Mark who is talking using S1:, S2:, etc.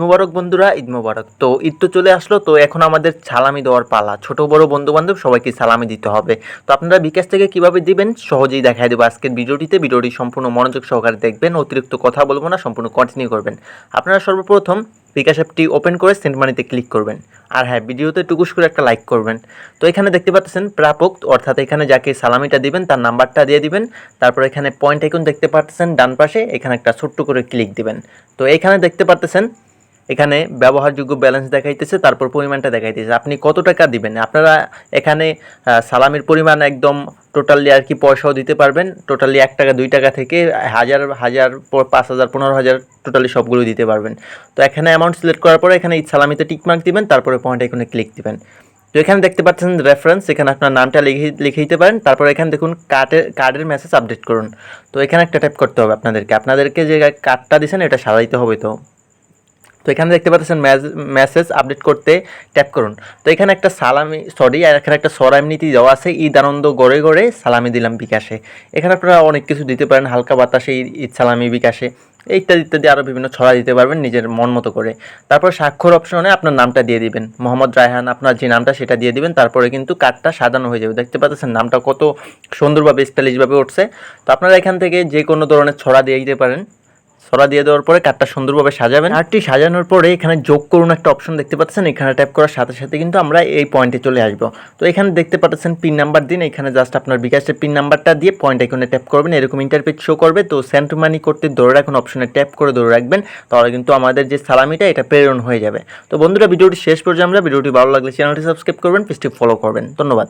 S1: মোবারক বন্ধুরা, ঈদ মোবারক। তো ঈদ তো চলে আসলো, তো এখন আমাদের সালামি দেওয়ার পালা। ছোট, বড় বন্ধু বান্ধব সবাইকে সালামি দিতে হবে। তো আপনারা বিকাশ থেকে কীভাবে দিবেন, সহজেই দেখাই দেবো আজকের ভিডিওটিতে। ভিডিওটি সম্পূর্ণ মনোযোগ সহকারে দেখবেন, অতিরিক্ত কথা বলব না, সম্পূর্ণ কন্টিনিউ করবেন। আপনারা সর্বপ্রথম বিকাশ অ্যাপটি ওপেন করে সেন্ট মানিতে ক্লিক করবেন। আর হ্যাঁ ভিডিওতে টুকুস করে একটা লাইক করবেন। তো এখানে দেখতে পাচ্ছেন প্রাপক, অর্থাৎ এখানে যাকে সালামিটা দিবেন, তার নাম্বারটা দিয়ে দিবেন। তারপর এখানে পয়েন্ট আইকন দেখতে পাচ্ছেন, ডান পাশে এখানে একটা ছোট্ট করে ক্লিক দিবেন। তো এখানে দেখতে পাচ্ছেন এখানে ব্যবহারযোগ্য ব্যালেন্স দেখাইতেছে, তারপর পরিমাণটা দেখাইতেছে। আপনি কত টাকা দিবেন? আপনারা এখানে সালামির পরিমাণ একদম টোটালি আর কি পয়সাও দিতে পারবেন। টোটালি এক টাকা, দুই টাকা থেকে হাজার হাজার, পাঁচ হাজার, পনেরো হাজার টোটালি সবগুলো দিতে পারবেন। তো এখানে অ্যামাউন্ট সিলেক্ট করার পরে এখানে সালামিতে টিকমার্ক দিবেন, তারপরে পয়েন্ট এখানে ক্লিক দিবেন। তো এখানে দেখতে পাচ্ছেন রেফারেন্স এখানে আপনার নামটা লিখে লিখে দিতে পারেন। তারপর এখানে দেখুন কার্ডের কার্ডের মেসেজ আপডেট করুন। তো এখানে একটা টাইপ করতে হবে আপনাদেরকে। আপনাদেরকে যে কার্ডটা দিয়েছেন, এটা সাজাইতে হবে তো। তো এখানে দেখতে পাচ্ছেন মেসেজ আপডেট করতে ট্যাপ করুন। তো এখানে একটা সালামি সরি আর এখানে একটা সরাম নীতি দেওয়া আছে, ঈদ আনন্দ গড়ে গড়ে সালামি দিলাম বিকাশে। এখানে আপনারা অনেক কিছু দিতে পারেন, হালকা বাতাসে ঈদ- সালামি বিকাশে, ইত্যাদি ইত্যাদি আরও বিভিন্ন ছড়া দিতে পারবেন নিজের মন মতো করে। তারপর স্বাক্ষর অপশনে আপনার নামটা দিয়ে দিবেন। মোহাম্মদ রায়হান, আপনার যে নামটা সেটা দিয়ে দিবেন, তারপরে কিন্তু কার্ডটা সাজানো হয়ে যাবে। দেখতে পাচ্ছেন নামটা কত সুন্দরভাবে স্টাইলিশভাবে উঠছে। তো আপনারা এখান থেকে যে কোনো ধরনের ছড়া দিয়ে দিতে পারেন। ছড়া দিয়ে দেওয়ার পরে কার্ডটা সুন্দরভাবে সাজাবেন। কার্ডটি সাজানোর পরে এখানে যোগ করুন একটা অপশন দেখতে পাচ্ছেন, এখানে ট্যাপ করার সাথে সাথে কিন্তু আমরা এই পয়েন্টে চলে আসব। তো এখানে দেখতে পাচ্ছেন পিন নাম্বার দিন, এখানে জাস্ট আপনার বিকাশের পিন নাম্বারটা দিয়ে পয়েন্ট এখানে ট্যাপ করবেন, এরকম ইন্টারপেজ শো করবে। তো সেন্ট মানি করতে ধরে রাখুন অপশনে ট্যাপ করে ধরে রাখবেন, তাহলে কিন্তু আমাদের যে সালামিটা, এটা প্রেরণ হয়ে যাবে। তো বন্ধুরা, ভিডিওটি শেষ পর্যন্ত আমরা, ভিডিওটি ভালো লাগলে চ্যানেলটি সাবস্ক্রাইব করবেন, পেজটি ফলো করবেন। ধন্যবাদ।